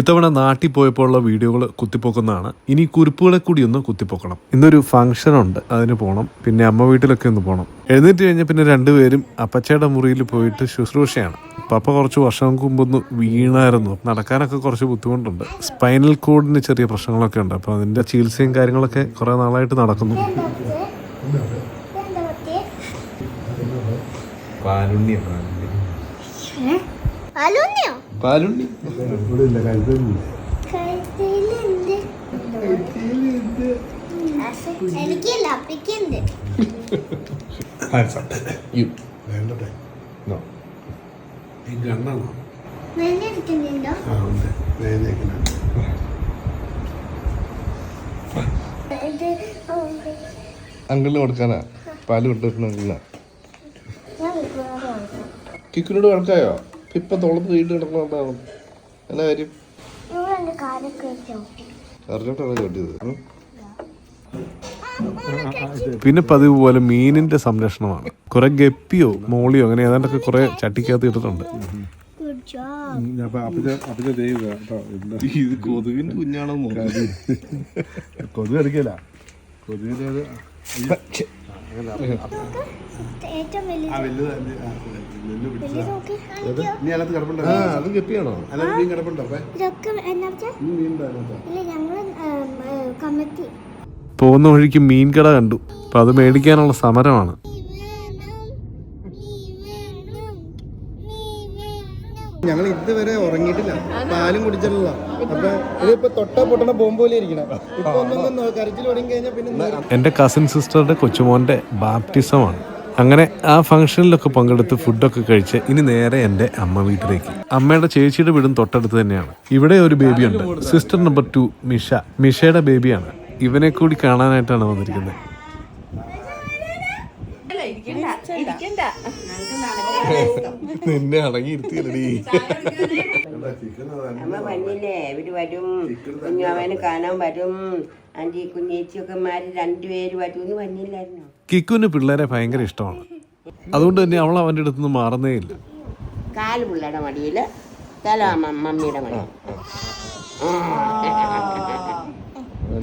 ഇത്തവണ നാട്ടിൽ പോയപ്പോൾ ഉള്ള വീഡിയോകൾ കുത്തിപ്പോക്കുന്നതാണ്. ഇനി കുറിപ്പുകളെ കൂടി ഒന്ന് കുത്തിപ്പോക്കണം. ഇന്നൊരു ഫംഗ്ഷൻ ഉണ്ട്. അതിന് പോകണം പിന്നെ അമ്മ വീട്ടിലൊക്കെ ഒന്ന് പോകണം എഴുന്നേറ്റ് കഴിഞ്ഞാൽ പിന്നെ രണ്ടുപേരും അപ്പച്ചയുടെ മുറിയിൽ പോയിട്ട് ശുശ്രൂഷയാണ്. പപ്പ കുറച്ച് വർഷം മുമ്പ് ഒന്ന് വീണായിരുന്നു. നടക്കാനൊക്കെ കുറച്ച് ബുദ്ധിമുട്ടുണ്ട്. സ്പൈനൽ കോഡിന് ചെറിയ പ്രശ്നങ്ങളൊക്കെ ഉണ്ട്. അപ്പോൾ അതിന്റെ ചികിത്സയും കാര്യങ്ങളൊക്കെ കുറേ നാളായിട്ട് നടക്കുന്നു. പാലുണ്ണി. അലുണ്ണിയോ പാലുണ്ണി. എനിക്കില്ല അപ്പിക്കുണ്ട്. വേണ്ടട്ടെ ഈ ഗണ്ണാണോ? വെള്ളം എടുക്കുന്നുണ്ടോ ആ ഉണ്ട്. അങ്കിളിന് കൊടുക്കാനാ. പാൽ കൊണ്ടുവരുന്ന കിക്കിനോട് കണക്കായോ ഇപ്പൊ തോളത്ത് വീട് കിടക്കുന്നുണ്ടാവും എന്നാ കാര്യം? അറിഞ്ഞോട്ടാണ് ചോട്ടിയത്? പിന്നെ പതിവ് പോലെ മീനിന്റെ സംരക്ഷണമാണ്. കുറെ ഗപ്പിയോ മോളിയോ അങ്ങനെ ഏതാണ്ടൊക്കെ കുറെ ചട്ടിക്കകത്ത് ഇട്ടിട്ടുണ്ട്. ഗുഡ് ജോബ് ഇത് കൊതുകിന്റെ കുഞ്ഞാണെന്ന് കൊതുക് കൊതുകിന്റെ ഏറ്റവും വലിയ വലിയ നോക്ക് നീ അതിനകത്ത് കിടപ്പുണ്ടോ? ആ അത് ഗപ്പിയാണോ അല്ല മീൻ കിടപ്പുണ്ടോ? അപ്പൊ. ഇതൊക്കെ എന്നാ വെച്ചാ? മീൻ ഇല്ല ഞങ്ങൾ കമ്മിറ്റി. പോകുന്ന വഴിക്ക് മീൻ കട കണ്ടു. അപ്പൊ അത് മേടിക്കാനുള്ള സമരമാണ്. ഞങ്ങൾ ഇതുവരെ ഉറങ്ങിയിട്ടില്ല. പാലും കുടിച്ചിട്ടില്ല. അപ്പൊ ഇതിപ്പോ തൊട്ട പൊട്ടണ ബോംബ് പോലെ ഇരിക്കണം. ഇപ്പൊ കരച്ചിൽ തുടങ്ങി കഴിഞ്ഞാൽ പിന്നെ എന്റെ എന്റെ കസിൻ സിസ്റ്ററുടെ കൊച്ചുമോന്റെ ബാപ്റ്റിസമാണ് അങ്ങനെ ആ ഫംഗ്ഷനിലൊക്കെ പങ്കെടുത്ത് ഫുഡൊക്കെ കഴിച്ച് ഇനി നേരെ എന്റെ അമ്മ വീട്ടിലേക്ക്. അമ്മയുടെ ചേച്ചിയുടെ വീടും തൊട്ടടുത്ത് തന്നെയാണ്. ഇവിടെ ഒരു ബേബിയുണ്ട്. Sister number two Misha. മിഷയുടെ ബേബിയാണ്. ഇവനെ കൂടി കാണാനായിട്ടാണ് വന്നിരിക്കുന്നത്. നിന്നെ അടങ്ങി ഇരുത്തിയല്ലേ അമ്മ പറഞ്ഞില്ലേ ഇവർ വരും. കുഞ്ഞാവന് കാണാൻ വരും. ആന്റി കുഞ്ഞേച്ചിയൊക്കെ മാറി രണ്ടുപേര് വരും. എന്ന് കിക്കുന് കിക്കുവിന് പിള്ളേരെ ഭയങ്കര ഇഷ്ടമാണ്. അതുകൊണ്ട് തന്നെ അവൾ അവന്റെ അടുത്ത് നിന്ന് മാറുന്നേ ഇല്ല. കാൽ പിള്ളേരുടെ മടിയിൽ തല മമ്മിയുടെ മടി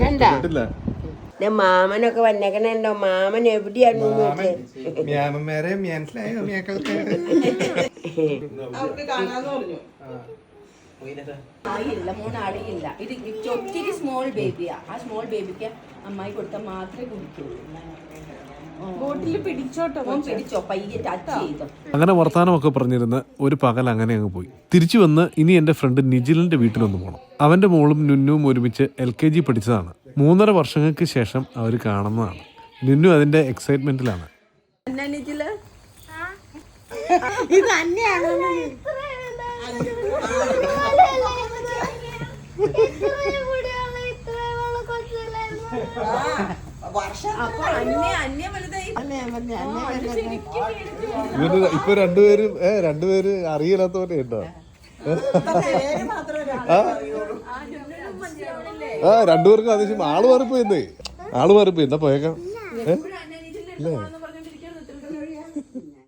കണ്ട? മാമനൊക്കെ വന്നേക്കണല്ലോ മാമൻ എവിടെയാണ് അറിയില്ല മോൻ അറിയില്ല ഇത് ഒത്തിരി സ്മോൾ ബേബിയാ ആ സ്മോൾ ബേബിക്ക് അമ്മായി കൊടുത്താൽ മാത്രമേ കുടിക്കുള്ളൂ. ബോട്ടിൽ പിടിച്ചോട്ടോ പിടിച്ചോ? പയ്യെ ടച്ച് ചെയ്തോ? അങ്ങനെ വർത്തമാനമൊക്കെ പറഞ്ഞിരുന്ന് ഒരു പകൽ അങ്ങനെ അങ്ങ് പോയി. തിരിച്ചു വന്ന് ഇനി എന്റെ ഫ്രണ്ട് നിജിലിന്റെ വീട്ടിലൊന്ന് പോകണം അവന്റെ മോളും നുന്നും ഒരുമിച്ച് എൽ കെ ജി പഠിച്ചതാണ്. മൂന്നര വർഷങ്ങൾക്ക് ശേഷം അവർ കാണുന്നതാണ്. നിന്നു അതിന്റെ എക്സൈറ്റ്മെന്റിലാണ് ഇത് തന്നെയാണോ ഇപ്പൊ രണ്ടുപേരും ഏ രണ്ടുപേര് അറിയില്ലാത്ത പോലെ ഉണ്ടോ ആ? രണ്ടുപേർക്കും അതിശയം ആൾ മാറിപ്പോയിന്നേ ആൾ മാറിപ്പോയി എന്താ പോയേക്കാം ഏ? ഇല്ലേ